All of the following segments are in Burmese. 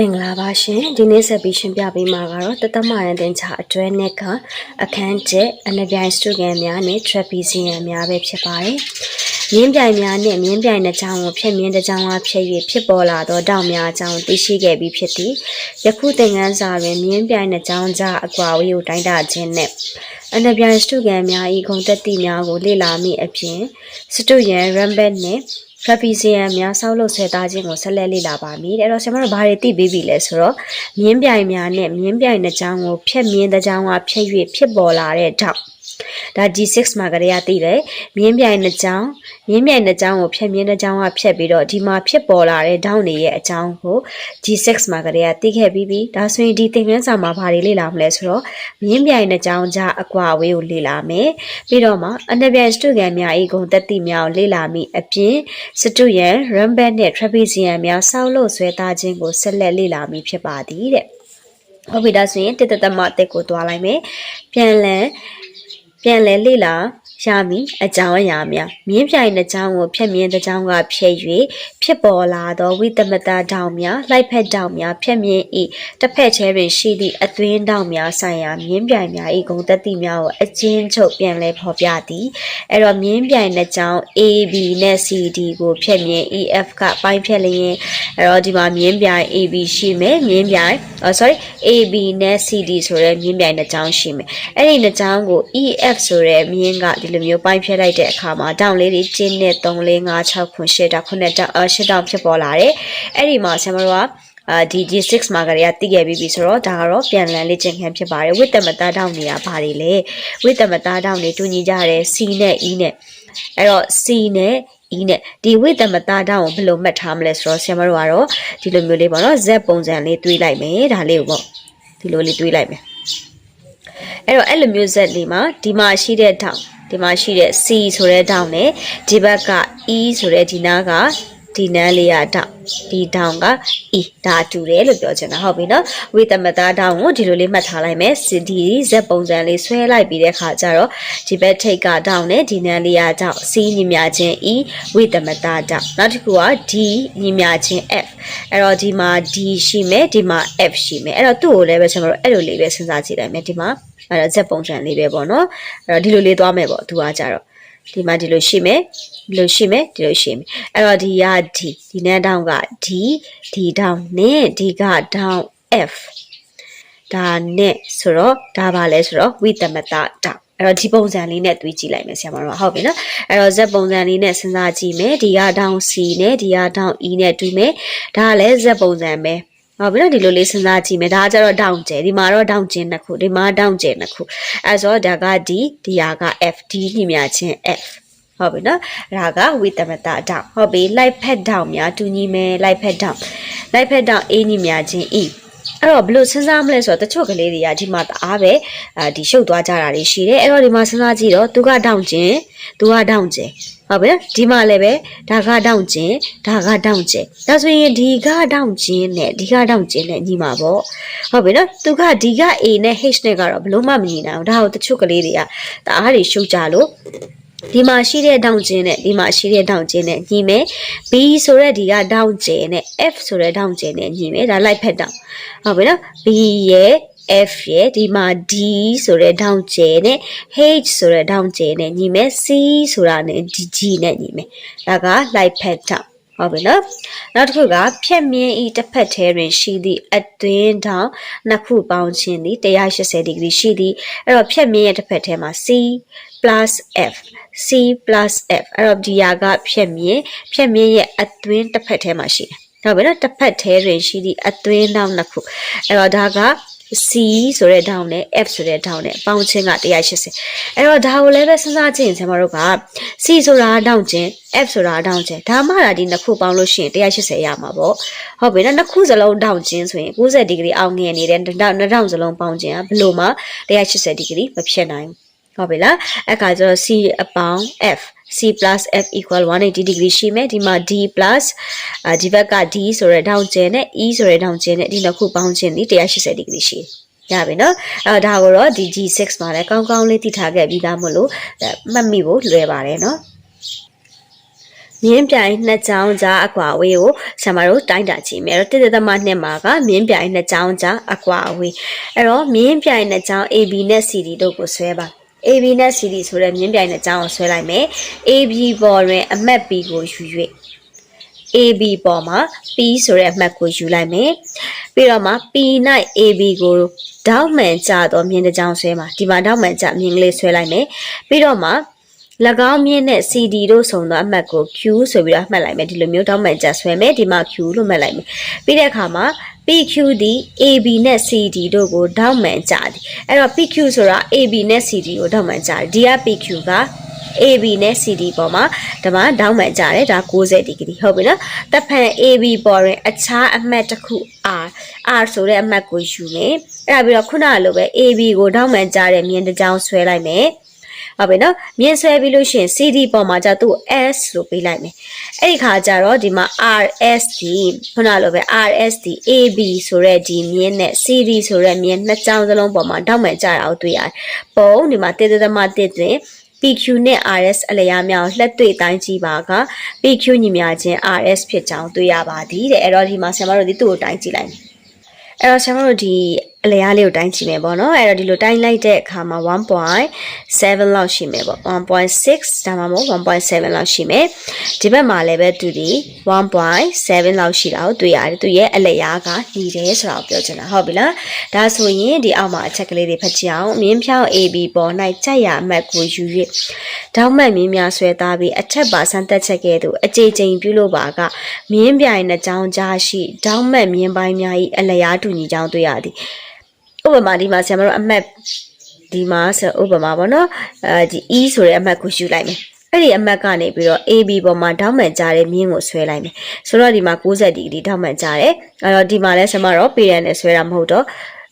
မင်္ဂလာပါရှင်ဒီနေ့ဆက်ပြီးရှင်းပြပေးမှာကတော့တသမရန်တင်ချအတွဲနဲ့ကအခန်းကျက်အနပြိုင်စတူဂန်များနဲ့ trapezium များပဲဖြစ်ပါတယ်မြင်းပြိုင်များနဲ့မြင်းပြိုင်တစ်ချောင်းကိုဖြစ်မြင်းတစ်ချောင်းအားဖြစ်၍ဖြစ်ပေါ်လာသောတောင်များအကြောင်းသိရှိခဲ့ပြီးဖြစ်သည်ယခုသင်ခန်းစာတွင်မြင်းပြိုင်တစ်ချောင်းကြားအကွာအဝေးကိုတိုင်းတာခြင်းနဲ့အနပြိုင်စတူဂန်များ၏ဂုဏ်သက်တည်များကိုလေ့လာမိအပြင်စတူရန် rampant နဲ့ trapezium များဆောက်လုပ်ဆွဲသားခြင်းကိုဆက်လက်လေ့လာပါမည်တဲ့အဲ့တော့ဆရာမတို့ဘာတွေသိပြီးပြီလဲဆိုတော့မြင်းပြိုင်များနဲ့မြင်းပြိုင်တစ်ချောင်းကိုဖြက်မြင်းတစ်ချောင်းကဖြက်၍ဖြစ်ပေါ်လာတဲ့ထောက် ဒါ G6 မှာကလေးကသိတယ်မြင်းပြိုင်တစ်ချောင်းမြင်းပြိုင်တစ်ချောင်းကိုဖြက်မြင်းတစ်ချောင်းကဖြက်ပြီးတော့ဒီမှာဖြစ်ပေါ်လာတဲ့ထောက်တွေရဲ့အကြောင်းကို G6 မှာကလေးကသိခဲ့ပြီးပြီဒါဆိုရင်ဒီသင်ခန်းစာမှာဘာတွေလေ့လာမလဲဆိုတော့မြင်းပြိုင်တစ်ချောင်းကြားအကွာအဝေးကိုလေ့လာမယ်ပြီးတော့မှအနပြိုင်စတုကန်များဤဂုံတက်တိများကိုလေ့လာမိအပြင်စတုရန် rampant နဲ့ trapezium များဆောက်လို့ဆွဲသားခြင်းကိုဆက်လက်လေ့လာမိဖြစ်ပါသည်တဲ့ဟုတ်ပြီဒါဆိုရင်တစ်သက်သမအသက်ကိုတွားလိုက်မယ်ပြန်လည် ပြန်လည်လေ့လာ ရမည်အကြောင်းအရာများမြင်းပြိုင်တစ်ကြောင်းကိုဖြတ်မြင်းတစ်ကြောင်းကဖြည့်၍ဖြစ်ပေါ်လာသောဝိသမတတောင်များလိုက်ဖက်တောင်များဖြတ်မြင်းဤတစ်ဖက်ချဲတွင်ရှိသည့်အသွင်းတောင်များဆိုင်ရာမြင်းပြိုင်များဤဂုံတက်တိများကိုအချင်းချုပ်ပြန်လဲဖော်ပြသည်အဲ့တော့မြင်းပြိုင်တစ်ကြောင်း AB နဲ့ CD ကိုဖြတ်မြင်း EF ကပိုင်းဖြတ်လျင်အဲ့တော့ဒီမှာမြင်းပြိုင် AB ရှိမယ်မြင်းပြိုင်အော် sorry AB နဲ့ CD ဆိုတဲ့မြင်းပြိုင်တစ်ကြောင်းရှိမယ်အဲ့ဒီတစ်ကြောင်းကို EF ဆိုတဲ့မြင်းကဒီလိုမျိုးပိုင်းဖြတ်လိုက်တဲ့အခါမှာတောင်လေးတွေကျင်းနဲ့3 4 5 6ခွန်8တောင်9တောင်အ8တောင်ဖြစ်ပေါ်လာတယ်အဲ့ဒီမှာဆရာမတို့ကအာဒီ G6 မှာကလေးကတိခဲ့ပြီးပြီဆိုတော့ဒါကတော့ပြန်လည်လေ့ကျင့်ခန်းဖြစ်ပါတယ်ဝိတ္တမသားတောင်းနေရဘာတွေလဲဝိတ္တမသားတောင်းနေတူညီကြတယ် C နဲ့ E နဲ့အဲ့တော့ C နဲ့ E နဲ့ဒီဝိတ္တမသားတောင်းကိုဘယ်လိုမှတ်ထားမလဲဆိုတော့ဆရာမတို့ကတော့ဒီလိုမျိုးလေးပေါ့နော် Z ပုံစံလေးတွေးလိုက်မယ်ဒါလေးကိုပေါ့ဒီလိုလေးတွေးလိုက်မယ်အဲ့တော့အဲ့လိုမျိုး Z လေးမှာဒီမှာရှိတဲ့တောင်း ဒီမှာရှိတဲ့ C ဆိုတဲ့တောင်းနဲ့ဒီဘက်က E ဆိုတဲ့ဒီနားက ဒီနန်းလေးရတောင်းဒီတောင်းက E ဒါတူတယ်လို့ပြောချင်တာဟုတ်ပြီနော်ဝိသမတာတောင်းကိုဒီလိုလေးမှတ်ထားလိုက်မယ်ဒီ Z ပုံစံလေးဆွဲလိုက်ပြီးတဲ့ခါကျတော့ဒီဘက်ထိတ်ကတောင်းနဲ့ဒီနန်းလေးရတောင်း C ညီမြချင်း E ဝိသမတာတောင်းနောက်တစ်ခုက D ညီမြချင်း F အဲ့တော့ဒီမှာ D ရှိမယ်ဒီမှာ F ရှိမယ်အဲ့တော့သူ့ကိုလည်းပဲကျွန်တော်တို့အဲ့လိုလေးပဲစဉ်းစားကြည့်လိုက်မယ်ဒီမှာအဲ့တော့ Z ပုံစံလေးပဲပေါ့နော်အဲ့တော့ဒီလိုလေးသွားမယ်ပေါ့သူကကြတော့ ဒီမှာဒီလိုရှိမယ်ဒီလိုရှိမယ်ဒီလိုရှိမယ်အဲ့တော့ဒီက D ဒီနဲ့တောင်းက D ဒီတောင်းနဲ့ဒီကတောင်း F ဒါနဲ့ဆိုတော့ဒါပါလဲဆိုတော့ဝိသမတတောင်းအဲ့တော့ဒီပုံစံလေးနဲ့တွေးကြည့်လိုက်မယ်ဆရာမတို့ဟုတ်ပြီနော်အဲ့တော့ Z ပုံစံလေးနဲ့စဉ်းစားကြည့်မယ်ဒီကတောင်း C နဲ့ဒီကတောင်း E နဲ့တူမယ်ဒါကလည်း Z ပုံစံပဲ ဟုတ်ပြီနော်ဒီလိုလေးစဉ်းစားကြည့်မယ်ဒါကကျတော့တောင်းကျဲဒီမှာတော့တောင်းကျင်းနှစ်ခုဒီမှာတောင်းကျဲနှစ်ခုအဲဆိုတော့ဒါက D ဒီဟာက F D ညမြချင်း F ဟုတ်ပြီနော်ဒါကဝိတမတတောင်းဟုတ်ပြီလိုက်ဖက်တောင်းများတူညီမယ်လိုက်ဖက်တောင်းလိုက်ဖက်တောင်း A ညမြချင်း E အဲ့တော့ဘလို့စဉ်းစားမလဲဆိုတော့တချို့ကလေးတွေကဒီမှာတအားပဲအာဒီရှုပ်သွားကြတာတွေရှိတယ်အဲ့တော့ဒီမှာစဉ်းစားကြည့်တော့သူကတောင်းကျင်သူကတောင်းကျင် ဟုတ်ပြီဒီမှာလည်းပဲဒါကတောင်းကျင်ဒါကတောင်းကျင်ဒါဆိုရင်ဒီကတောင်းကျင်နဲ့ဒီကတောင်းကျင်နဲ့ညီမှာပေါ့ဟုတ်ပြီနော်သူကဒီက A နဲ့ H နဲ့ကတော့ဘလို့မှမညီနိုင်ဘူးဒါကိုတချို့ကလေးတွေကတအားတွေရှုပ်ကြလို့ဒီမှာရှိတဲ့တောင်ကျင်းနဲ့ဒီမှာရှိတဲ့တောင်ကျင်းနဲ့ညီမယ် B ဆိုတဲ့ဒီကတောင်ကျင်းနဲ့ F ဆိုတဲ့တောင်ကျင်းနဲ့ညီမယ်ဒါလိုက်ဖက်တောင်ဟုတ်ပြီနော် B ရဲ့ F ရဲ့ဒီမှာ D ဆိုတဲ့တောင်ကျဲနဲ့ H ဆိုတဲ့တောင်ကျဲနဲ့ညီမယ် C ဆိုတာနဲ့ D G နဲ့ညီမယ်ဒါက light pad တောင်ဟုတ်ပြီနော်နောက်တစ်ခုကဖြက်မြင်းဤတစ်ဖက်ထဲတွင်ရှိသည့်အတွင်းတောင်နှစ်ခုပေါင်းခြင်းသည်180ဒီဂရီရှိသည်အဲ့တော့ဖြက်မြင်းရဲ့တစ်ဖက်ထဲမှာ C F C F အဲ့တော့ဒီဟာကဖြက်မြင်းဖြက်မြင်းရဲ့အတွင်းတစ်ဖက်ထဲမှာရှိတယ်ဟုတ်ပြီနော်တစ်ဖက်ထဲတွင်ရှိသည့်အတွင်းတောင်နှစ်ခုအဲ့တော့ဒါက C ဆိုတဲ့ထောင်နဲ့ F ဆိုတဲ့ထောင်နဲ့ပေါင်းချင်းက180အဲ့တော့ဒါကိုလည်းပဲစဉ်းစားကြည့်ရင်ကျွန်တော်တို့က C ဆိုတာထောင်ချင်း F ဆိုတာထောင်ချင်းဒါမှဒါဒီနှစ်ခုပေါင်းလို့ရှိရင်180ရမှာပေါ့ဟုတ်ပြီနော်နှစ်ခုစလုံးထောင်ချင်းဆိုရင်90ဒီဂရီအောက်ငယ်နေတဲ့2000စလုံးပေါင်းချင်းကဘယ်လိုမှ180ဒီဂရီမဖြစ်နိုင်ဘူးဟုတ်ပြီလားအဲ့ခါကျတော့ C အပေါင်း F C plus F equal 180 degree ရှိမယ်ဒီမှာ D plus အာဒီဘက်က D ဆိုတဲ့ထောင်ကျဲနဲ့ E ဆိုတဲ့ထောင်ကျဲနဲ့ဒီနှစ်ခုပေါင်းခြင်းဒီ180 degree ရှိရပြီနော်အဲဒါကိုတော့ဒီ G6 မှာလည်းကောင်းကောင်းလေးသိထားခဲ့ပြီးသားမို့လို့မှတ်မိဖို့လွယ်ပါတယ်နော်မြင်းပြိုင်နှစ်ချောင်းကြားအကွာအဝေးကိုဆရာမတို့တိုင်းတာကြည့်မယ်အဲ့တော့တစ်သက်မှနှစ်မှာကမြင်းပြိုင်နှစ်ချောင်းကြားအကွာအဝေးအဲ့တော့မြင်းပြိုင်နှစ်ချောင်း AB နဲ့ CD တို့ကိုဆွဲပါ AB နဲ့ CD ဆိုတဲ့မြင်းပြိုင်နှစ်ချောင်းကိုဆွဲလိုက်မယ် AB ပေါ်တွင်အမှတ် B ကိုယူ၍ AB ပေါ်မှာ P ဆိုတဲ့အမှတ်ကိုယူလိုက်မယ်ပြီးတော့မှ P ၌ AB ကိုတောက်မှန်ကြတော့မြင်းတစ်ချောင်းဆွဲမှာဒီမှာတောက်မှန်ကြမြင်းကလေးဆွဲလိုက်မယ်ပြီးတော့မှ၎င်းမြင့်နဲ့ CD တို့ဆုံသောအမှတ်ကို Q ဆိုပြီးတော့မှတ်လိုက်မယ်ဒီလိုမျိုးတောင်းမှန်ကြဆွဲမယ်ဒီမှာ Q လို့မှတ်လိုက်မယ်ပြီးတဲ့အခါမှာ PQ သည် AB နဲ့ CD တို့ကိုတောင်းမှန်ကြသည်အဲ့တော့ PQ ဆိုတာ AB နဲ့ CD ကိုတောင်းမှန်ကြတယ်ဒီက PQ က AB နဲ့ CD ပေါ်မှာဒီမှာတောင်းမှန်ကြတယ်ဒါ90ဒီဂရီဟုတ်ပြီနော်တပ်ဖန် AB ပေါ်ရင်အခြားအမှတ်တစ်ခု R R ဆိုတဲ့အမှတ်ကိုယူမယ်အဲ့ဒါပြီးတော့ခုနကလိုပဲ AB ကိုတောင်းမှန်ကြတဲ့မြင်းတစ်ကြောင်းဆွဲလိုက်မယ် ဟုတ်ပြီနော်မြင်းဆွဲပြီးလို့ရှိရင် CD ပေါ်မှာじゃသူ့ S လို့ပေးလိုက်မယ်အဲ့ဒီခါကျတော့ဒီမှာ RSD ခုနလိုပဲ RSD AB ဆိုတဲ့ဒီမြင်းနဲ့ CD ဆိုတဲ့မြင်းနှစ်ကြောင်းစလုံးပေါ်မှာတောက်မှန်ကြတာကိုတွေ့ရတယ်ပုံဒီမှာတေးသေးသမတစ်တွင် PQ နဲ့ RS အလျားများကိုလက်တွေ့တိုင်းကြည့်ပါက PQ ညီမျှခြင်း RS ဖြစ်ကြောင်းတွေ့ရပါသည်တဲ့အဲ့တော့ဒီမှာဆရာမတို့ဒီသူ့ကိုတိုင်းကြည့်လိုက်မယ်အဲ့တော့ဆရာမတို့ဒီ အလျားလေးကိုတိုင်းကြည့်မယ်ပေါ့နော်အဲ့တော့ဒီလိုတိုင်းလိုက်တဲ့အခါမှာ1.7လောက်ရှိမယ်ပေါ့1.6ဒါမှမဟုတ်1.7လောက်ရှိမယ်ဒီဘက်မှာလည်းပဲသူဒီ1.7လောက်ရှိတာကိုတွေ့ရတယ်သူရဲ့အလျားကညီတယ်ဆိုတာကိုပြောချင်တာဟုတ်ပြီလားဒါဆိုရင်ဒီအောက်မှာအချက်ကလေးတွေဖတ်ကြည့်အောင်မြင်းဖြောင်း AB ပေါ်၌ကြက်ရအမှတ်ကိုယူ၍တောင်းမှတ်မြင်းများဆွဲသားပြီးအထက်ပါစမ်းသက်ချက်ကဲ့သို့အကြိမ်ကြိမ်ပြုလို့ပါကမြင်းပြိုင်နှကြောင်းကြားရှိတောင်းမှတ်မြင်းပိုင်းများ၏အလျားတူညီကြောင်းတွေ့ရသည် ဥပမာဒီမှာဆရာမတို့အမှတ်ဒီမှာဆိုဥပမာပေါ့နော်အဲဒီ E ဆိုတဲ့အမှတ်ကိုယူလိုက်မယ်အဲ့ဒီအမှတ်ကနေပြီးတော့ AB ပေါ်မှာတောင်းမှန်ကြတဲ့မြင်းကိုဆွဲလိုက်မယ်ဆိုတော့ဒီမှာ60ဒီဂရီတောင်းမှန်ကြတယ်အဲ့တော့ဒီမှာလဲဆရာမတော့ parent နဲ့ဆွဲတာမဟုတ်တော့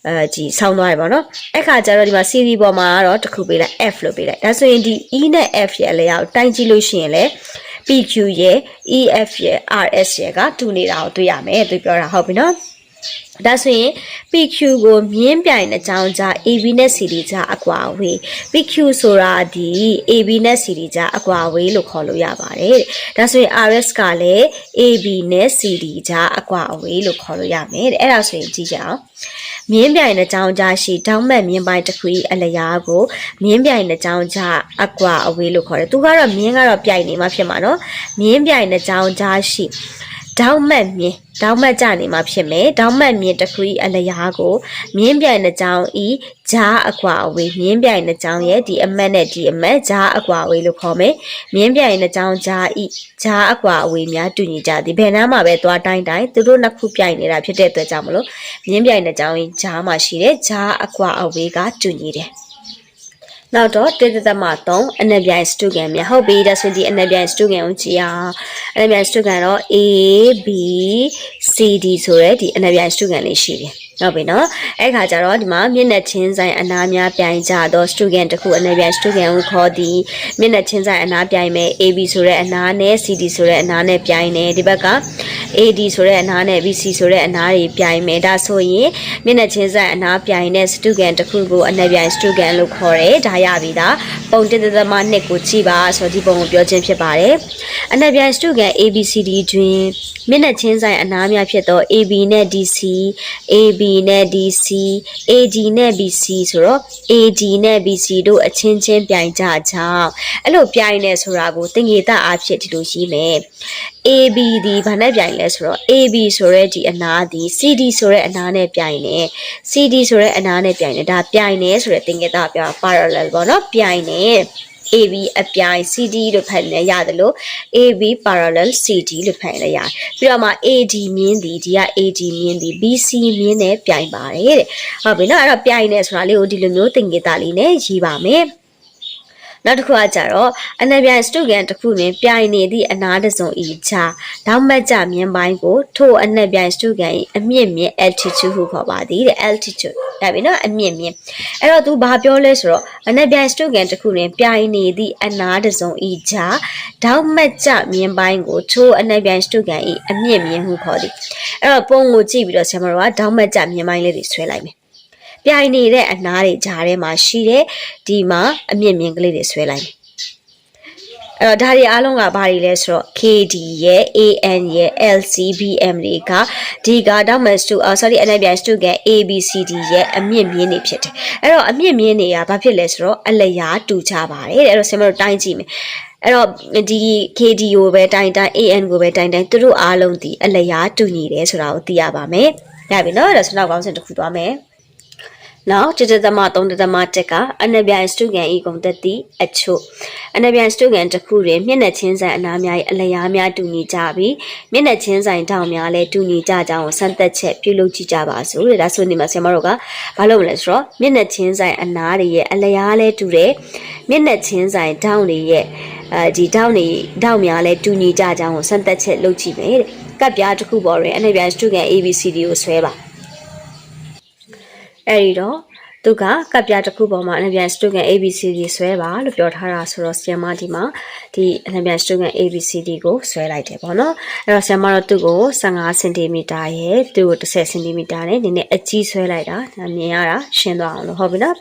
အဲဒီဆောင်းသွားရပါတော့အဲ့ခါကျတော့ဒီမှာ CD ပေါ်မှာတော့တစ်ခုပေးလိုက် F လို့ပေးလိုက်ဒါဆိုရင်ဒီ E နဲ့ F ရဲ့အလျောက်တိုင်းကြည့်လို့ရှိရင်လေ PQ ရဲ့ EF ရဲ့ RS ရဲ့ကတူနေတာကိုတွေ့ရမယ်သူပြောတာဟုတ်ပြီနော် ဒါဆိုရင် PQ ကိုမြင်းပြိုင်တဲ့အကြောင်းကြား AB နဲ့ CD ကြားအကွာအဝေး PQ ဆိုတာဒီ AB နဲ့ CD ကြားအကွာအဝေးလို့ခေါ်လို့ရပါတယ်တဲ့ဒါဆိုရင် RS ကလည်း AB နဲ့ CD ကြားအကွာအဝေးလို့ခေါ်လို့ရမယ်တဲ့အဲ့ဒါဆိုရင်ကြည့်ကြအောင်မြင်းပြိုင်တဲ့အကြောင်းကြားရှိတောင်းမက်မြင်းပိုင်းတစ်ခု၏အလျားကိုမြင်းပြိုင်တဲ့အကြောင်းကြားအကွာအဝေးလို့ခေါ်တယ်သူကတော့မြင်းကတော့ပြိုင်နေမှာဖြစ်မှာနော်မြင်းပြိုင်တဲ့အကြောင်းကြားရှိ တောင်းမက်မြင်းတောင်းမက်ကြနေမှာဖြစ်မယ်တောင်းမက်မြင်းတစ်ခု၏အလျားကိုမြင်းပြိုင်တဲ့ကြောင်းဤဂျားအကွာအဝေးမြင်းပြိုင်တဲ့ကြောင်းရဲ့ဒီအမက်နဲ့ဒီအမက်ဂျားအကွာအဝေးလို့ခေါ်မယ်မြင်းပြိုင်တဲ့ကြောင်းဂျားဤဂျားအကွာအဝေးများတူညီကြသည်ဘယ်နားမှာပဲသွားတိုင်းတိုင်းသူတို့နှစ်ခုပြိုင်နေတာဖြစ်တဲ့အတွက်ကြောင့်မလို့မြင်းပြိုင်တဲ့ကြောင်းဤဂျားမှာရှိတဲ့ဂျားအကွာအဝေးကတူညီတယ် နောက်တော့တေတသမ3အနက်ပြိုင်စတုကန်များဟုတ်ပြီဒါဆိုဒီအနက်ပြိုင်စတုကန်ကိုကြည့်အောင်အနက်ပြိုင်စတုကန်တော့ A B C D ဆိုရဲဒီအနက်ပြိုင်စတုကန်လေးရှိတယ် ဟုတ်ပြီနော်အဲ့ခါကျတော့ဒီမှာမျက်နှာချင်းဆိုင်အနားများပြိုင်ကြတော့ student တခုအနေပြိုင် student ကိုခေါ်သည်မျက်နှာချင်းဆိုင်အနားပြိုင်မယ် AB ဆိုတဲ့အနားနဲ့ CD ဆိုတဲ့အနားနဲ့ပြိုင်တယ်ဒီဘက်က AD ဆိုတဲ့အနားနဲ့ BC ဆိုတဲ့အနားတွေပြိုင်မယ်ဒါဆိုရင်မျက်နှာချင်းဆိုင်အနားပြိုင်တဲ့ student တခုကိုအနေပြိုင် student လို့ခေါ်တယ်ဒါရပြီဒါပုံတစ်သက်သမနှစ်ကိုကြည့်ပါဆိုဒီပုံကိုပြောခြင်းဖြစ်ပါတယ်အနေပြိုင် student ABCD တွင်မျက်နှာချင်းဆိုင်အနားများဖြစ်သော AB နဲ့ DC AB B နဲ့ DC AD နဲ့ BC ဆိုတော့ AD နဲ့ BC တို့အချင်းချင်းပြိုင်ကြကြောင်းအဲ့လိုပြိုင်နေဆိုတာကိုသင်္ကေတအားဖြင့်ဒီလိုရှိမယ် AB ဒီဘာနဲ့ပြိုင်လဲဆိုတော့ AB ဆိုရဲဒီအနာဒီ CD ဆိုရဲအနာနဲ့ပြိုင်နေ CD ဆိုရဲအနာနဲ့ပြိုင်နေဒါပြိုင်နေဆိုရဲသင်္ကေတပြော parallel ပေါ့နော်ပြိုင်နေ AB အပြိုင် CD လို့ဖတ်နေရတယ်လို့ AB parallel CD လို့ဖတ်နေရတယ်ပြီးတော့မှ AD မြင်းဒီဒီက AD မြင်းဒီ BC မြင်းနဲ့ပြိုင်ပါတယ်တဲ့ဟုတ်ပြီနော်အဲ့တော့ပြိုင်နေဆိုတာလေးကိုဒီလိုမျိုးသင်္ကေတလေးနဲ့ရေးပါမယ် နောက်တစ်ခုကကြတော့အနက်ပြိုင်စတုကန်တစ်ခုတွင်ပြိုင်နေသည့်အနားတစုံဤချာတောင်းမတ်ကြမြင်းပိုင်းကိုထို့အနက်ပြိုင်စတုကန်၏အမြင့်မြင့် altitude ဟုခေါ်ပါသည်တဲ့ altitude ဒါပြီနော်အမြင့်မြင့်အဲ့တော့သူဘာပြောလဲဆိုတော့အနက်ပြိုင်စတုကန်တစ်ခုတွင်ပြိုင်နေသည့်အနားတစုံဤချာတောင်းမတ်ကြမြင်းပိုင်းကိုထို့အနက်ပြိုင်စတုကန်၏အမြင့်မြင့်ဟုခေါ်သည်အဲ့တော့ပုံကိုကြည့်ပြီးတော့ဆရာမတို့ကတောင်းမတ်ကြမြင်းပိုင်းလေးတွေဆွဲလိုက်မယ် ပြိုင်နေတဲ့အနားတွေဂျားထဲမှာရှိတဲ့ဒီမှာအမြင့်မြင့်ကလေးတွေဆွဲလိုက်မယ်အဲ့တော့ဒါတွေအားလုံးကဘာတွေလဲဆိုတော့ KD ရဲ့ AN ရဲ့ LCBM တွေကဒီက Thomas to uh, sorry အနက်ပြန် student ABCD ရဲ့အမြင့်မြင့်နေဖြစ်တယ်အဲ့တော့အမြင့်မြင့်နေတာဘာဖြစ်လဲဆိုတော့အလျားတူကြပါတယ်တဲ့အဲ့တော့ဆင်မတို့တိုင်းကြည့်မယ်အဲ့တော့ဒီ KD ကိုပဲတိုင်းတိုင်း AN ကိုပဲတိုင်းတိုင်းသူတို့အားလုံးဒီအလျားတူညီတယ်ဆိုတာကိုသိရပါမယ်ရပြီနော်အဲ့တော့ကျွန်တော်ကောင်းစင်တစ်ခုသွားမယ် နောက်တတသမ3တသမ1ကအနပြန်စတုကန်ဤကုန်သက်သည့်အချို့အနပြန်စတုကန်တစ်ခုတွင်မျက်နှာချင်းဆိုင်အနားများ၏အလျားများတူညီကြပြီးမျက်နှာချင်းဆိုင်တောင်များလည်းတူညီကြကြောင်းကိုစမ်းသပ်ချက်ပြုလုပ်ကြည့်ကြပါစို့တဲ့ဒါဆိုနေမှာဆရာမတို့ကဘာလုပ်မလဲဆိုတော့မျက်နှာချင်းဆိုင်အနားတွေရဲ့အလျားလည်းတူတယ်မျက်နှာချင်းဆိုင်တောင်တွေရဲ့အဲဒီတောင်တွေတောင်များလည်းတူညီကြကြောင်းကိုစမ်းသပ်ချက်လုပ်ကြည့်မယ်တဲ့ကပ်ပြားတစ်ခုပေါ်တွင်အနပြန်စတုကန် ABCD ကိုဆွဲပါ အဲ့ဒီတော့သူကကပ်ပြတစ်ခုပေါ်မှာအနပြန် student ABCD ဆွဲပါလို့ပြောထားတာဆိုတော့ဆီယမဒီမှာဒီအနပြန် student ABCD ကိုဆွဲလိုက်တယ်ပေါ့နော်အဲ့တော့ဆီယမတော့သူ့ကို15 cm ရဲ့သူ့ကို10 cm နဲ့နည်းနည်းအကြီးဆွဲလိုက်တာဒါမြင်ရတာရှင်းသွားအောင်လို့ဟုတ်ပြီနော်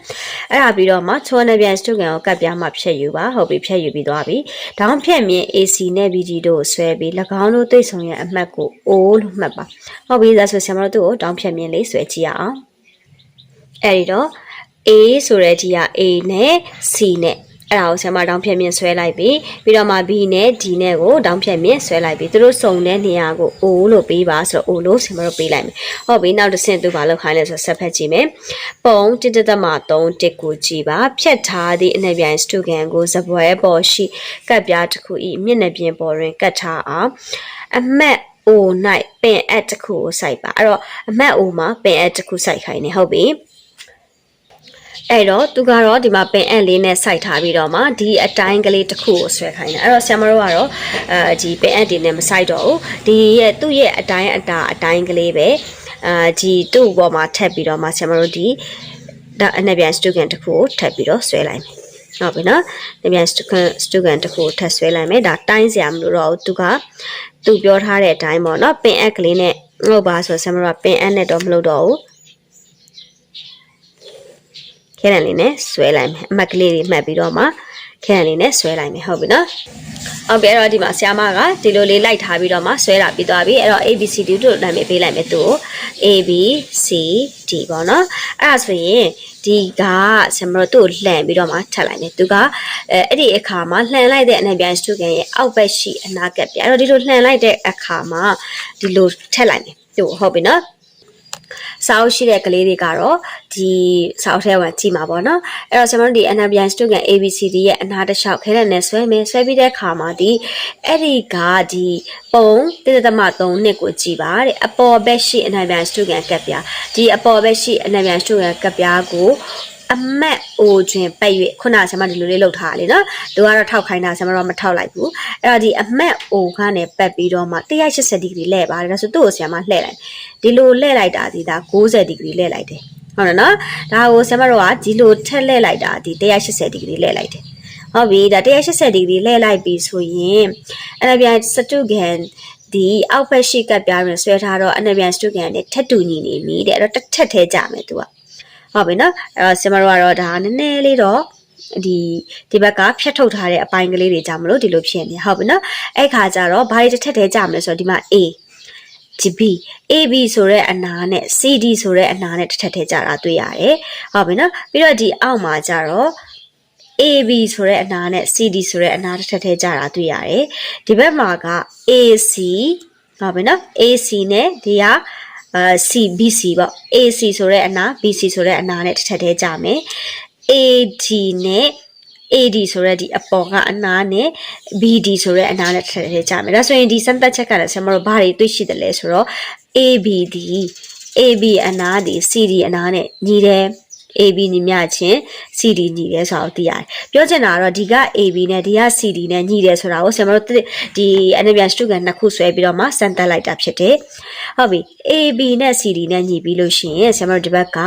အဲ့ဒါပြီးတော့မှချိုးအနပြန် student ကိုကပ်ပြမှာဖြတ်ယူပါဟုတ်ပြီဖြတ်ယူပြီးသွားပြီဒေါင်းဖြတ်မြင် AC နဲ့ BG တို့ကိုဆွဲပြီး၎င်းတို့သိဆုံရဲ့အမှတ်ကို O လို့မှတ်ပါဟုတ်ပြီဒါဆိုဆီယမတော့သူ့ကိုဒေါင်းဖြတ်မြင်လေးဆွဲကြည့်ရအောင် အဲ့ဒီတော့ A ဆိုတဲ့ဒီက A နဲ့ C နဲ့အဲ့ဒါကိုဆရာမတောင်းဖြတ်မြင့်ဆွဲလိုက်ပြီးပြီးတော့မှ B နဲ့ D နဲ့ကိုတောင်းဖြတ်မြင့်ဆွဲလိုက်ပြီးသူတို့စုံတဲ့နေရာကို O လို့ပေးပါဆိုတော့ O လို့ဆရာမတို့ပေးလိုက်မယ်ဟုတ်ပြီနောက်တစ်ဆင့်သူဘာလုပ်ခိုင်းလဲဆိုတော့ဆက်ဖက်ကြည့်မယ်ပုံတစ်တစ်သမ3တစ်ကိုကြည့်ပါဖြတ်ထားသည့်အနှက်ပြိုင်စတုကန်ကိုဇပွဲပေါ်ရှိကပ်ပြားတစ်ခုဤမျက်နှာပြင်ပေါ်တွင်ကတ်ထားအောင်အမှတ် O ၌ပင်အပ်တစ်ခုကိုစိုက်ပါအဲ့တော့အမှတ် O မှာပင်အပ်တစ်ခုစိုက်ခိုင်းနေဟုတ်ပြီ အဲ့တော့သူကတော့ဒီမှာပင်အက်လေးနဲ့စိုက်ထားပြီးတော့မှဒီအတိုင်းကလေးတစ်ခုကိုဆွဲခိုင်းတယ်အဲ့တော့ဆရာမတို့ကတော့အဲဒီပင်အက်တွေနဲ့မစိုက်တော့ဘူးဒီရဲ့သူ့ရဲ့အတိုင်းအတာအတိုင်းကလေးပဲအာဒီသူ့ဘောမှာထပ်ပြီးတော့မှဆရာမတို့ဒီဒါအနက်ပြန်စတူကန်တစ်ခုကိုထပ်ပြီးတော့ဆွဲလိုက်မယ်ဟုတ်ပြီနော်။ပြန်စတူကန်စတူကန်တစ်ခုထပ်ဆွဲလိုက်မယ်။ဒါတိုင်းစရာမလိုတော့ဘူး။သူကသူပြောထားတဲ့အတိုင်းပေါ့နော်။ပင်အက်ကလေးနဲ့ဟုတ်ပါဆိုဆမ်မရပင်အက်နဲ့တော့မလုပ်တော့ဘူး။ ခဲတံလေးနဲ့ဆွဲလိုက်မယ်။အမတ်ကလေးတွေမှတ်ပြီးတော့မှခဲတံလေးနဲ့ဆွဲလိုက်မယ်ဟုတ်ပြီနော်။ဟုတ်ပြီအဲ့တော့ဒီမှာဆရာမကဒီလိုလေးလိုက်ထားပြီးတော့မှဆွဲတာပြီးသွားပြီအဲ့တော့ ABCD တို့နာမည်ပေးလိုက်မယ်သူ့ကို ABCD ပေါ့နော်အဲ့ဒါဆိုရင်ဒီကဆရာမတို့သူ့ကိုလှန်ပြီးတော့မှထပ်လိုက်မယ်သူကအဲအဲ့ဒီအခါမှာလှန်လိုက်တဲ့အနံပြန်စတူကန်ရဲ့အောက်ဘက်ရှိအနာကက်ပြအဲ့တော့ဒီလိုလှန်လိုက်တဲ့အခါမှာဒီလိုထက်လိုက်မယ်သူ့ကိုဟုတ်ပြီနော် စာအုပ်ရှိတဲ့ကလေးတွေကတော့ဒီစာအုပ်ထဲမှာကြည့်မှာပေါ့နော်အဲ့တော့ကျွန်တော်တို့ဒီ NBN student ABCD ရဲ့အနားတစ်လျှောက်ခဲတဲ့နဲ့ဆွဲမယ်ဆွဲပြီးတဲ့အခါမှာဒီအဲ့ဒီကဒီပုံ1.3နှစ်ကိုကြည့်ပါတဲ့အပေါ်ဘက်ရှိ NBN student ကပ်ပြဒီအပေါ်ဘက်ရှိ NBN student ကပ်ပြကို အမတ်အိုတွင်ပတ်၍ခုနဆရာမဒီလိုလေးလှုပ်ထားလေနော်သူကတော့ထောက်ခိုင်းတာဆရာမတော့မထောက်လိုက်ဘူးအဲ့တော့ဒီအမတ်အိုကနေပတ်ပြီးတော့မှ180ဒီဂရီလှည့်ပါတယ်ဒါဆိုသူ့ကိုဆရာမလှည့်လိုက်ဒီလိုလှည့်လိုက်တာဒီဒါ90ဒီဂရီလှည့်လိုက်တယ်ဟုတ်တယ်နော်ဒါကိုဆရာမတို့ကဒီလိုထက်လှည့်လိုက်တာဒီ180ဒီဂရီလှည့်လိုက်တယ်ဟုတ်ပြီဒါ180ဒီဂရီလှည့်လိုက်ပြီဆိုရင်အဲ့ဒါပြန်စတုကန်ဒီအောက်ဘက်ရှိကပ်ပြားရင်ဆွဲထားတော့အနပြန်စတုကန်နဲ့ထက်တူညီနေပြီတဲ့အဲ့တော့တစ်ထက်သေးကြမယ်သူက ဟုတ်ပြီနော်အဲ့တော့ဆင်မတို့ကတော့ဒါနည်းနည်းလေးတော့ဒီဒီဘက်ကဖြတ်ထုတ်ထားတဲ့အပိုင်းကလေးတွေကြာမလို့ဒီလိုဖြစ်နေဟုတ်ပြီနော်အဲ့ခါကျတော့ဘာတွေတစ်ထက်သေးကြမလဲဆိုတော့ဒီမှာ A ဒီ B AB ဆိုတဲ့အနာနဲ့ CD ဆိုတဲ့အနာနဲ့တစ်ထက်သေးကြတာတွေ့ရတယ်ဟုတ်ပြီနော်ပြီးတော့ဒီအောက်မှာကျတော့ AB ဆိုတဲ့အနာနဲ့ CD ဆိုတဲ့အနာတစ်ထက်သေးကြတာတွေ့ရတယ်ဒီဘက်မှာက AC ဟုတ်ပြီနော် AC နဲ့ဒီက အာ C BC ပေါ့ AC ဆိုတဲ့အနာ BC ဆိုတဲ့အနာနဲ့တစ်ထပ်တည်းကြမယ် AD နဲ့ AD ဆိုတဲ့ဒီအပေါ်ကအနာနဲ့ BD ဆိုတဲ့အနာနဲ့တစ်ထပ်တည်းကြမယ်ဒါဆိုရင်ဒီစမ်းသပ်ချက်ကလည်းဆရာမတို့ဘာတွေတွေ့ရှိတယ်လဲဆိုတော့ ABD AB အနာဒီ CD အနာနဲ့ညီတယ် AB ညီမျှချင်း CD ညီတယ်ဆိုတာကိုသိရတယ်။ပြောချင်တာကတော့ဒီက AB နဲ့ဒီက CD နဲ့ညီတယ်ဆိုတာကိုဆရာမတို့ဒီအနပြန်စတုကန်နှစ်ခုဆွဲပြီးတော့မှစမ်းသပ်လိုက်တာဖြစ်တယ်။ဟုတ်ပြီ။ AB နဲ့ CD နဲ့ညီပြီးလို့ရှိရင်ဆရာမတို့ဒီဘက်က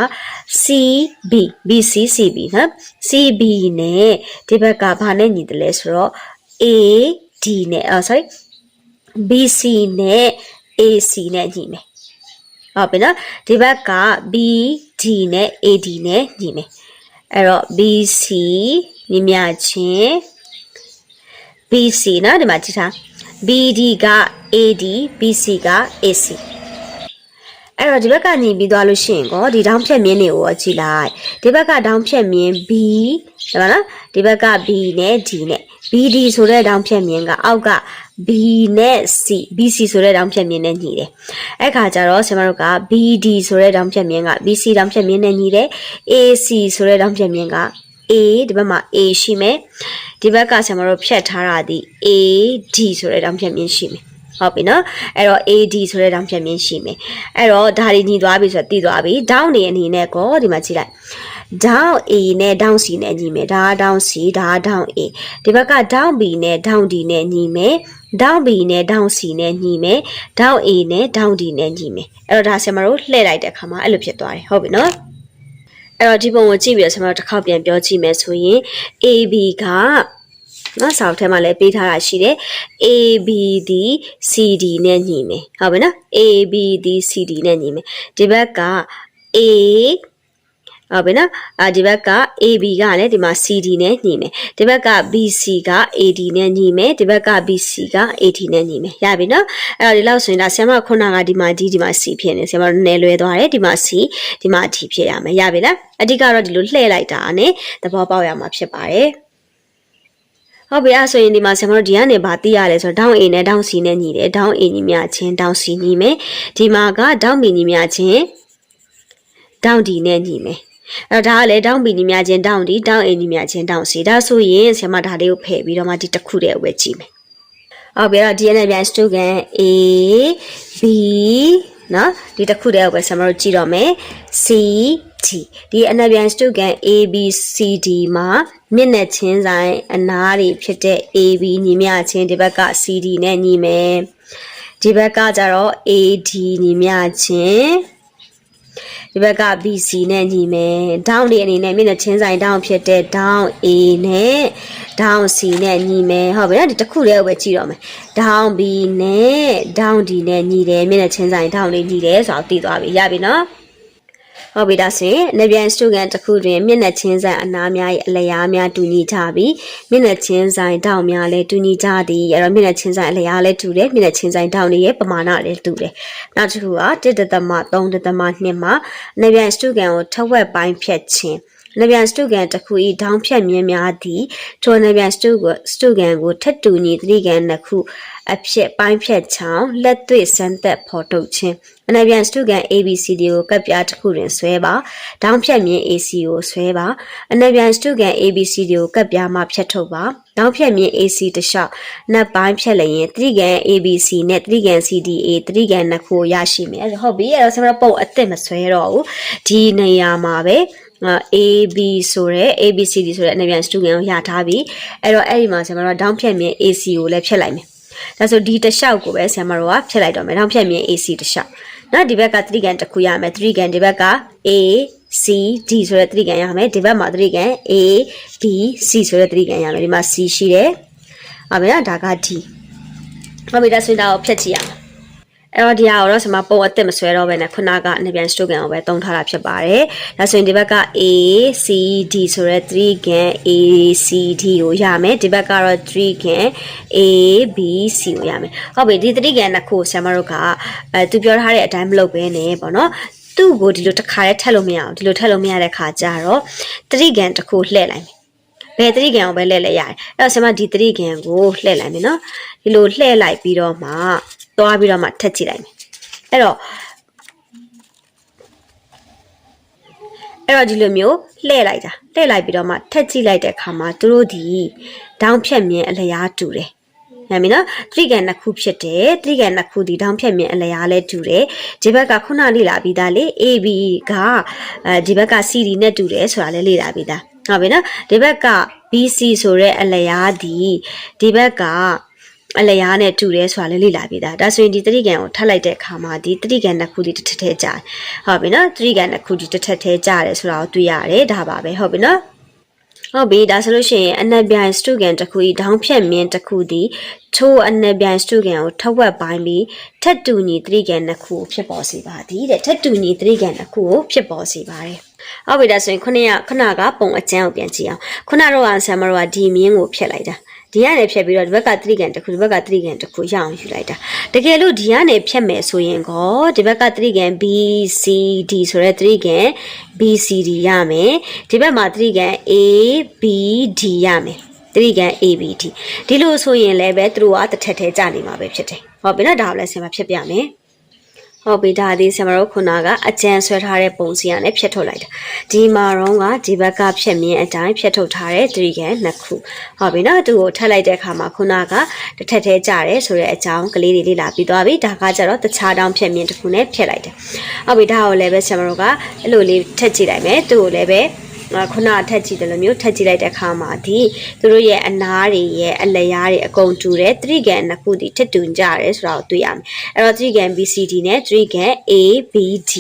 CB BC CB နော်။ CB နဲ့ဒီဘက်ကဘာနဲ့ညီတယ်လဲဆိုတော့ AD နဲ့အော် sorry BC နဲ့ AC နဲ့ညီမယ်။ ဟုတ်ပြီနော်ဒီဘက်က BD နဲ့ AD နဲ့ညီမယ်အဲ့တော့ BC ညီမြချင်း BC နော်ဒီမှာကြည့်ထား BD က AD BC က AC အဲ့တော့ဒီဘက်ကညီပြီးသွားလို့ရှိရင်ကောဒီတောင်းဖြတ်မြင်းတွေကိုကြည့်လိုက်ဒီဘက်ကတောင်းဖြတ်မြင်း B ဒါပါနော်ဒီဘက်က B နဲ့ D နဲ့ BD ဆိုတဲ့တောင်းဖြတ်မြင်းကအောက်က B နဲ့ C BC ဆိုတဲ့ဒေါင်းဖြတ်မြင်းနဲ့ညီတယ်အဲ့ခါကျတော့ဆင်မတို့က BD ဆိုတဲ့ဒေါင်းဖြတ်မြင်းက BC ဒေါင်းဖြတ်မြင်းနဲ့ညီတယ် AC ဆိုတဲ့ဒေါင်းဖြတ်မြင်းက A ဒီဘက်မှာ A ရှိမယ်ဒီဘက်ကဆင်မတို့ဖြတ်ထားတာဒီ AD ဆိုတဲ့ဒေါင်းဖြတ်မြင်းရှိမယ်ဟုတ်ပြီနော်အဲ့တော့ AD ဆိုတဲ့တောင်ဖြတ်မြင့်ရှိမယ်အဲ့တော့ဒါတွေညီသွားပြီဆိုတော့တည်သွားပြီ down နေအနေနဲ့ကောဒီမှာကြည့်လိုက် down A နဲ့ down C နဲ့ညီမယ်ဒါက down C ဒါက down A ဒီဘက်က down B နဲ့ down D နဲ့ညီမယ် down B နဲ့ down C နဲ့ညီမယ် down A နဲ့ down D နဲ့ညီမယ်အဲ့တော့ဒါဆင်မတို့လှည့်လိုက်တဲ့အခါမှာအဲ့လိုဖြစ်သွားတယ်ဟုတ်ပြီနော်အဲ့တော့ဒီပုံကိုကြည့်ပြီးတော့ဆင်မတို့တစ်ခေါက်ပြန်ပြောကြည့်မယ်ဆိုရင် AB ကနော်စာအုပ်ထဲမှာလည်းပေးထားတာရှိတယ် ABD CD နဲ့ညီမယ်ဟုတ်ပြီနော် ABD CD နဲ့ညီမယ်ဒီဘက်က A ဟုတ်ပြီနော်အာဒီဘက်က AB ကလည်းဒီမှာ CD နဲ့ညီမယ်ဒီဘက်က BC က AD နဲ့ညီမယ်ဒီဘက်က BC က AD နဲ့ညီမယ်ရပြီနော်အဲ့တော့ဒီလောက်ဆိုရင်ဒါဆရာမခုနကဒီမှာ D ဒီမှာ C ဖြစ်နေဆရာမနယ်လွဲသွားတယ်ဒီမှာ C ဒီမှာ D ဖြစ်ရမယ်ရပြီလားအဓိကတော့ဒီလိုလှည့်လိုက်တာနဲ့သဘောပေါက်ရမှာဖြစ်ပါတယ်ဟုတ်ပြီအဲ့ဆိုရင်ဒီမှာဆရာမတို့ဒီကနေဗာသိရလဲဆိုတော့ down A နဲ့ down C နဲ့ညီတယ် down A ညီမြချင်း down C ညီမယ်ဒီမှာက down B ညီမြချင်း down D နဲ့ညီမယ် အဲ့တော့ဒါကလည်း down B ညီမြချင်း down D down A ညီမြချင်း down C ဒါဆိုရင်ဆရာမဒါလေးကိုဖယ်ပြီးတော့မှဒီတစ်ခုတည်းဝယ်ကြည့်မယ်ဟုတ်ပြီအဲ့တော့ DNA ပြန် student A B နော်ဒီတစ်ခုတည်းကိုပဲဆရာမတို့ကြည့်တော့မယ် C D ဒီအနက်ပြန် student A B C D မှာမျက်နှာချင်းဆိုင်အနားတွေဖြစ်တဲ့ A B ညီမျှချင်းဒီဘက်က C D နဲ့ညီမယ်ဒီဘက်ကကျတော့ A D ညီမျှချင်း ဒီဘက်က BC နဲ့ညီမယ် down တွေအနေနဲ့မျက်နှာချင်းဆိုင် down ဖြစ်တဲ့ down A နဲ့ down C နဲ့ညီမယ်ဟုတ်ပြီနော်ဒီတစ်ခုတည်းကိုပဲကြည့်တော့မယ် down B နဲ့ down D နဲ့ညီတယ်မျက်နှာချင်းဆိုင် down လေးညီတယ်ဆိုတော့သိသွားပြီရပြီနော် ဟုတ်ပြီဒါဆိုရင်နေပြန်စတူကန်တစ်ခုတွင်မျက်နှာချင်းဆိုင်အနားများ၏အလျားများတူညီကြပြီးမျက်နှာချင်းဆိုင်တောင်များလည်းတူညီကြသည်အဲ့တော့မျက်နှာချင်းဆိုင်အလျားလည်းတူတယ်မျက်နှာချင်းဆိုင်တောင်တွေရဲ့ပမာဏလည်းတူတယ်နောက်တစ်ခုက1.3 3.2မှာနေပြန်စတူကန်ကိုထက်ဝက်ပိုင်းဖြတ်ခြင်း နဗျန်စတုကန်တစ်ခုဤဒေါင်းဖြတ်မြင်းများသည်ထိုနဗျန်စတုကစတုကန်ကိုထက်တူညီသတိကန်နှစ်ခုအဖြစ်ပိုင်းဖြတ်ချောင်းလက်တွေ့စမ်းသက်ဖော်ထုတ်ခြင်းအနဗျန်စတုကန် ABCD ကိုကပ်ပြားတစ်ခုတွင်ဆွဲပါဒေါင်းဖြတ်မြင်း AC ကိုဆွဲပါအနဗျန်စတုကန် ABCD ကိုကပ်ပြားမှဖြတ်ထုတ်ပါဒေါင်းဖြတ်မြင်း AC တစ်လျှောက်နက်ပိုင်းဖြတ်လျင်သတိကန် ABC နဲ့သတိကန် CDA သတိကန်နှစ်ခုရရှိမယ်အဲ့ဒါဟုတ်ပြီအဲ့တော့ဆရာပုံအစ်စ်မဆွဲတော့ဘူးဒီနေရာမှာပဲ AB ဆိုတဲ့ ABCD ဆိုတဲ့အနေပြန် student ကိုရထားပြီအဲ့တော့အဲ့ဒီမှာဆရာမတို့က down ဖြတ်မြင် AC ကိုလည်းဖြတ်လိုက်မယ်ဒါဆိုဒီတစ်လျှောက်ကိုပဲဆရာမတို့ကဖြတ်လိုက်တော့မယ် down ဖြတ်မြင် AC တစ်လျှောက်နော်ဒီဘက်က3ကန်တစ်ခုရမယ်3ကန်ဒီဘက်က A C D ဆိုတဲ့3ကန်ရမယ်ဒီဘက်မှာ3ကန် A B C ဆိုတဲ့3ကန်ရမယ်ဒီမှာ C ရှိတယ်ဟုတ်ပြီနော်ဒါက D ဟုတ်ပြီဒါဆိုရင်ဒါကိုဖြတ်ကြည့်ရမယ် အဲ့တော့ဒီဟာကိုတော့ဆမပုံအစ်စ်မဆွဲတော့ဘဲနဲ့ခုနကနေပြန် stroke ကန်ကိုပဲတုံးထားတာဖြစ်ပါတယ်။ဒါဆိုရင်ဒီဘက်က A C D ဆိုရဲ3 gan A C D ကိုရမယ်ဒီဘက်ကတော့3 gan A B C ကိုရမယ်။ဟုတ်ပြီဒီ3 gan နှစ်ခုဆမတို့ကအဲသူပြောထားတဲ့အတိုင်းမလုပ်ဘဲနဲ့ပေါ့နော်။သူ့ကိုဒီလိုတစ်ခါတည်းထက်လို့မရအောင်ဒီလိုထက်လို့မရတဲ့ခါကျတော့3 gan တစ်ခုလှည့်လိုက်မယ်။ဘယ်သတိကံကိုပဲလှည့်လဲရတယ်အဲ့တော့ဆင်မဒီသတိကံကိုလှည့်လိုက်မယ်နော်ဒီလိုလှည့်လိုက်ပြီးတော့မှ သွားပြီးတော့မှထက်ကြည့်လိုက်မယ်အဲ့တော့အဲ့တော့ဒီလိုမျိုးလှည့်လိုက်တာလှည့်လိုက်ပြီးတော့မှထက်ကြည့်လိုက်တဲ့အခါမှာသူတို့ဒီဒေါင်းဖြတ်မြင်အလျားတူတယ်ရပြီနော်သတိကံနှစ်ခုဖြစ်တယ်သတိကံနှစ်ခုဒီတောင်းဖြတ်မြင်အလျားလဲတူတယ်ဒီဘက်ကခုနလေ့လာပြီးသားလေ AB ကအဲဒီဘက်က CD နဲ့တူတယ်ဆိုတာလဲလေ့လာပြီးသားဟုတ်ပြီနော်ဒီဘက်က BC ဆိုတဲ့အလျားဒီဒီဘက်က အလျားနဲ့တူတယ်ဆိုတာလည်းလေ့လာပြီးသားဒါဆိုရင်ဒီတတိကံကိုထပ်လိုက်တဲ့အခါမှာဒီတတိကံနှစ်ခုဒီတစ်ထက်ထဲကြာဟုတ်ပြီနော်တတိကံနှစ်ခုဒီတစ်ထက်ထဲကြာတယ်ဆိုတာကိုတွေ့ရတယ်ဒါပါပဲဟုတ်ပြီနော်ဟုတ်ပြီဒါဆိုလို့ရှိရင်အနက်ပြိုင်စတုကန်တစ်ခုဤဒေါင်းဖြတ်မြင်းတစ်ခုသည်ထိုးအနက်ပြိုင်စတုကန်ကိုထက်ဝက်ပိုင်းပြီးထက်တူညီတတိကန်နှစ်ခုကိုဖြစ်ပေါ်စေပါသည်တဲ့ထက်တူညီတတိကန်နှစ်ခုကိုဖြစ်ပေါ်စေပါတယ်ဟုတ်ပြီဒါဆိုရင်ခုနကခုနကပုံအကျန်းကိုပြန်ကြည့်အောင်ခုနတော့ဆမ်မတော့ဒီမြင်းကိုဖျက်လိုက်တာ ဒီကနေဖျက်ပြီးတော့ဒီဘက်ကသတိကန်တစ်ခုဒီဘက်ကသတိကန်တစ်ခုရအောင်ယူလိုက်တာတကယ်လို့ဒီကနေဖျက်မယ်ဆိုရင်ကောဒီဘက်ကသတိကန် BCD ဆိုတဲ့သတိကန် BCD ရမယ်ဒီဘက်မှာသတိကန် ABD ရမယ်သတိကန် ABD ဒီလိုဆိုရင်လည်းပဲသူတို့ကတစ်ထက်ထဲကြာနေမှာပဲဖြစ်တယ်ဟုတ်ပြီနော်ဒါကိုလည်းဆင်မဖြစ်ပြမယ် ဟုတ်ပြီဒါဒီဆင်မတို့ခုနကအကြံဆွဲထားတဲ့ပုံစံနဲ့ဖြတ်ထုတ်လိုက်တာဒီမှာတော့ကဒီဘက်ကဖြတ်မြင်အတိုင်းဖြတ်ထုတ်ထားတဲ့3ကန်နှစ်ခုဟုတ်ပြီနော်သူ့ကိုထပ်လိုက်တဲ့အခါမှာခုနကတစ်ထက်သေးကြတယ်ဆိုတဲ့အကြောင်းကလေးတွေလေ့လာပြီးသွားပြီဒါကကြတော့တခြားတောင်းဖြတ်မြင်တစ်ခုနဲ့ဖြတ်လိုက်တယ်ဟုတ်ပြီဒါကိုလည်းပဲဆင်မတို့ကအဲ့လိုလေးထက်ကြည့်လိုက်မယ်သူ့ကိုလည်းပဲငါ ခုနထက်ကြည့်တယ်လို့မျိုးထက်ကြည့်လိုက်တဲ့အခါမှာဒီသူတို့ရဲ့အနားတွေရဲ့အလျားတွေအကုန်တူတယ်သတိကန်နှစ်ခုဒီထက်တူကြတယ်ဆိုတာကိုတွေ့ရမယ်အဲ့တော့သတိကန် BCD နဲ့သတိကန် ABD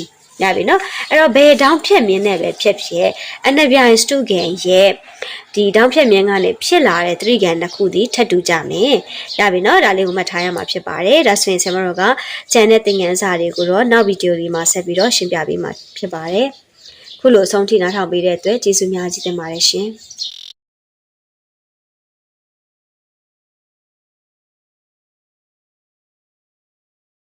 ရပြီနော်အဲ့တော့ဘယ်တောင်းဖြက်မြင်းနဲ့ပဲဖြက်ဖြက်အနက်ပြိုင်စတုကန်ရဲ့ဒီတောင်းဖြက်မြင်းကနေဖြစ်လာတဲ့သတိကန်တစ်ခုဒီထက်တူကြမယ်ရပြီနော်ဒါလေးကိုမှတ်ထားရမှာဖြစ်ပါတယ်ဒါဆိုရင်ဆင်မတော်ကကျန်တဲ့သင်ခန်းစာတွေကိုတော့နောက်ဗီဒီယိုဒီမှာဆက်ပြီးတော့ရှင်းပြပေးမှာဖြစ်ပါတယ် ခုလိုအဆုံးထိနားထောင်ပေးတဲ့အတွက်ကျေးဇူးများကြီးတင်ပါတယ်ရှင်